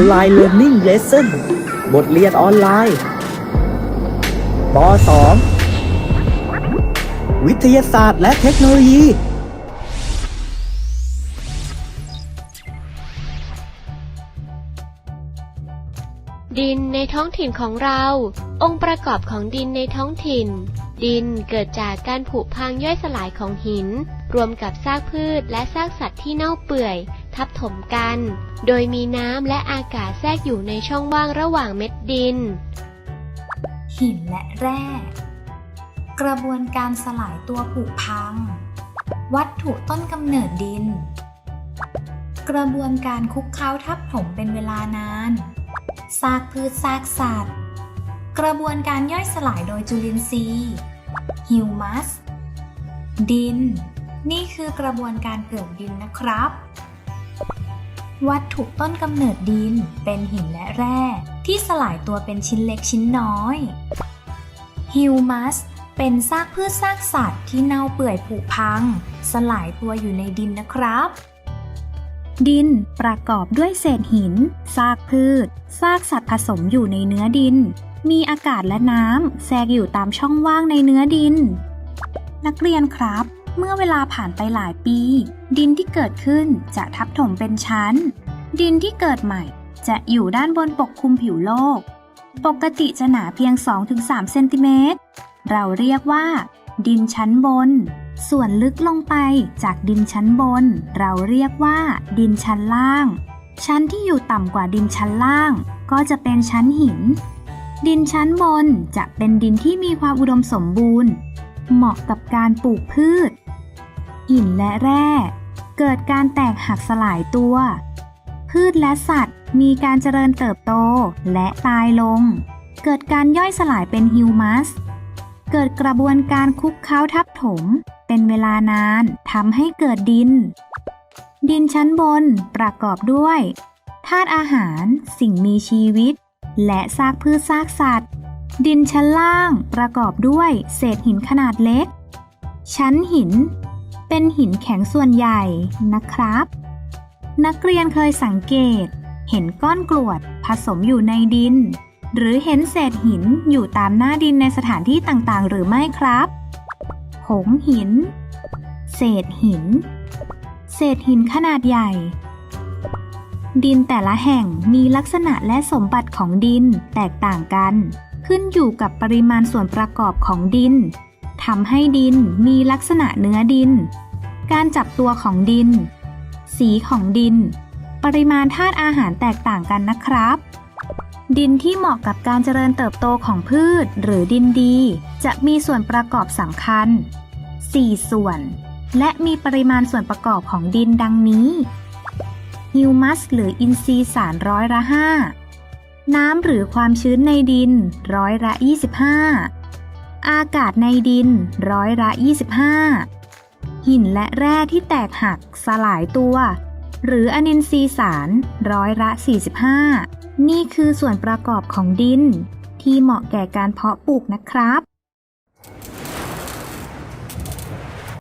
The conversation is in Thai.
Online Learning Lesson บทเรียนออนไลน์ป .2 วิทยาศาสตร์และเทคโนโลยี ดินในท้องถิ่นของเรา องค์ประกอบของดินในท้องถิ่น ดินเกิดจากการผุพังย่อยสลายของหิน รวมกับซากพืชและซากสัตว์ที่เน่าเปื่อย ทับถมกัน โดยมีน้ำและอากาศแทรกอยู่ในช่องว่างระหว่างเม็ดดิน หินและแร่ กระบวนการสลายตัวผุพัง วัตถุต้นกำเนิดดิน กระบวนการคุกเค้าทับถมเป็นเวลานานซากพืชซากสัตว์ กระบวนการย่อยสลายโดยจุลินทรีย์ฮิวมัส ดิน นี่คือกระบวนการเกิดดินนะครับ วัตถุต้นกำเนิดดินเป็นหินและแร่ ที่สลายตัวเป็นชิ้นเล็กชิ้นน้อย ฮิวมัสเป็นซากพืชซากสัตว์ที่เน่าเปื่อยผุพัง สลายตัวอยู่ในดินนะครับ ดินประกอบด้วยเศษหิน ซากพืช ซากสัตว์ผสมอยู่ในเนื้อดิน มีอากาศและน้ำแทรกอยู่ตามช่องว่างในเนื้อดิน นักเรียนครับ เมื่อเวลาผ่านไปหลายปี ดินที่เกิดขึ้นจะทับถมเป็นชั้น ดินที่เกิดใหม่จะอยู่ด้านบนปกคลุมผิวโลก ปกติจะหนาเพียง 2-3 เซนติเมตร เราเรียกว่า ดินชั้นบน ส่วนลึกลงไปจากดินชั้นบน เราเรียกว่า ดินชั้นล่าง ชั้นที่อยู่ต่ำกว่าดินชั้นล่าง ก็จะเป็นชั้นหิน ดินชั้นบนจะเป็นดินที่มีความอุดมสมบูรณ์ เหมาะกับการปลูกพืช หินและแร่ เกิดการแตกหักสลายตัว พืชและสัตว์มีการเจริญเติบโตและตายลง เกิดการย่อยสลายเป็นฮิวมัส เกิดกระบวนการคุกเค้าทับถม เป็นเวลานานทำให้เกิดดิน ดินชั้นบนประกอบด้วยธาตุอาหาร สิ่งมีชีวิต และซากพืชซากสัตว์ ดินชั้นล่างประกอบด้วยเศษหินขนาดเล็ก ชั้นหิน เป็นหินแข็งส่วนใหญ่นะครับ นักเรียนเคยสังเกต เห็นก้อนกรวดผสมอยู่ในดิน หรือเห็นเศษหินอยู่ตามหน้าดินในสถานที่ต่างๆ หรือไม่ครับ ผงหิน เศษหิน เศษหินขนาดใหญ่ ดินแต่ละแห่งมีลักษณะและสมบัติของดินแตกต่างกัน ขึ้นอยู่กับปริมาณส่วนประกอบของดิน ทำให้ดินมีลักษณะเนื้อดิน การจับตัวของดิน สีของดิน ปริมาณธาตุอาหารแตกต่างกันนะครับ ดินที่เหมาะกับการเจริญเติบโตของพืชหรือดินดี จะมีส่วนประกอบสำคัญ 4 ส่วน และมีปริมาณส่วนประกอบของดินดังนี้ฮิวมัสหรืออินทรีย์สารร้อยละ5น้ำหรือความชื้นในดินร้อยละ25 อากาศในดินร้อยละ 25 หินและแร่ที่แตกหักสลายตัว หรืออนินทรีย์สารร้อยละ 45 นี่คือส่วนประกอบของดิน ที่เหมาะแก่การเพาะปลูกนะครับ